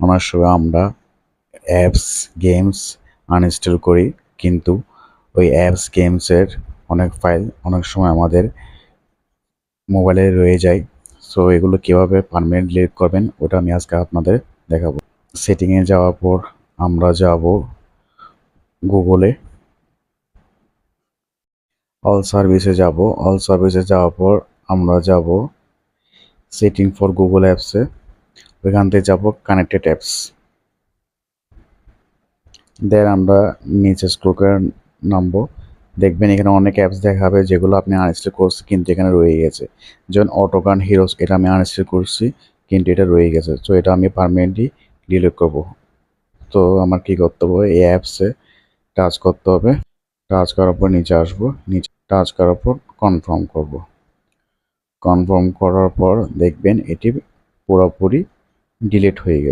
অনেক সময় আমরা অ্যাপস গেমস আনইনস্টল করি। কিন্তু ওই অ্যাপস গেমসের অনেক ফাইল অনেক সময় আমাদের মোবাইলে রয়ে যায়। সো এগুলো কীভাবে পারমানেন্ট ডিলিট করবেন, ওটা আমি আজকে আপনাদের দেখাবো। সেটিংয়ে যাওয়ার পর আমরা যাব গুগলে অল সার্ভিসে যাব। অল সার্ভিসে যাওয়ার পর আমরা যাব সেটিং ফর গুগল অ্যাপসে ওইখান থেকে যাব কানেক্টেড অ্যাপস দেন আমরা নিচে স্ক্রল করে নামবো। দেখবেন এখানে অনেক অ্যাপস দেখাবে যেগুলো আপনি আনইনস্টল করছেন কিন্তু এখানে রয়ে গেছে। যেমন অটোগান হিরোস এটা আমি আনইনস্টল করছি কিন্তু এটা রয়ে গেছে। তো এটা আমি পারমানেন্টলি ডিলিট করব। তো আমার কি করতে হবে? এই অ্যাপসে টাচ করতে হবে। টাচ করার পর নিচে আসব। নিচে টাচ করার পর কনফার্ম করব। কনফার্ম করার পর দেখবেন এটি পুরোপুরি ডিলিট হয়ে গেছে।